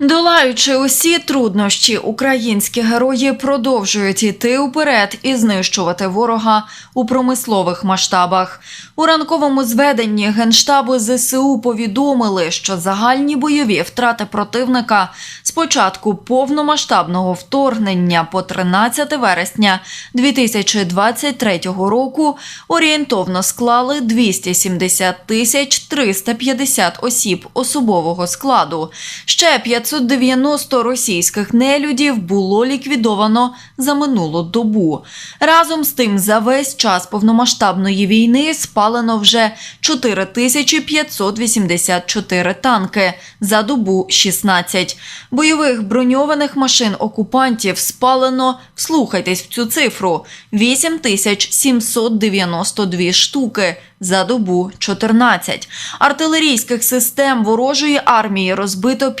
Долаючи усі труднощі, українські герої продовжують йти уперед і знищувати ворога у промислових масштабах. У ранковому зведенні Генштабу ЗСУ повідомили, що загальні бойові втрати противника з початку повномасштабного вторгнення по 13 вересня 2023 року орієнтовно склали 270 тисяч 350 осіб особового складу. Ще 590 російських нелюдів було ліквідовано за минулу добу. Разом з тим, за весь час повномасштабної війни спалено вже 4584 танки, за добу 16. Бойових броньованих машин окупантів спалено, вслухайтесь в цю цифру, 8792 штуки, за добу 14. Артилерійських систем ворожої армії розбито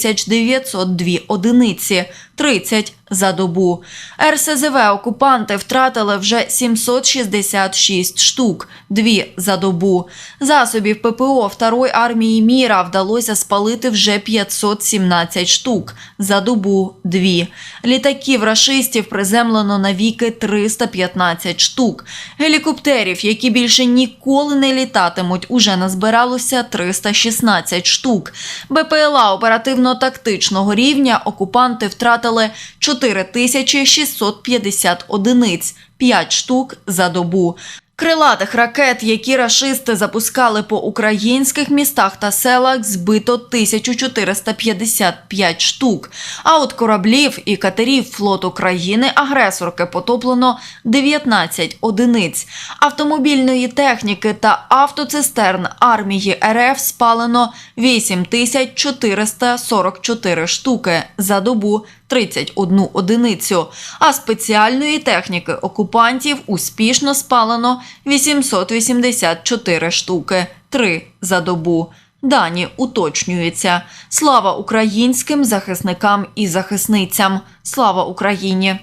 5902 одиниці, 30 за добу. РСЗВ окупанти втратили вже 766 штук, 2 за добу. Засобів ППО Второї армії Міра вдалося спалити вже 517 штук, за добу 2. Літаків рашистів приземлено навіки 315 штук. Гелікоптерів, які більше ніколи не літатимуть, уже назбиралося 316 штук. БПЛА оперативно-тактичного рівня окупанти втратили 4650 одиниць, 5 штук за добу. Крилатих ракет, які рашисти запускали по українських містах та селах, збито 1455 штук. А от кораблів і катерів флоту країни-агресорки потоплено 19 одиниць. Автомобільної техніки та автоцистерн армії РФ спалено 8444 штуки за добу 31 одиницю, а спеціальної техніки окупантів успішно спалено 884 штуки, 3 за добу. Дані уточнюються. Слава українським захисникам і захисницям. Слава Україні!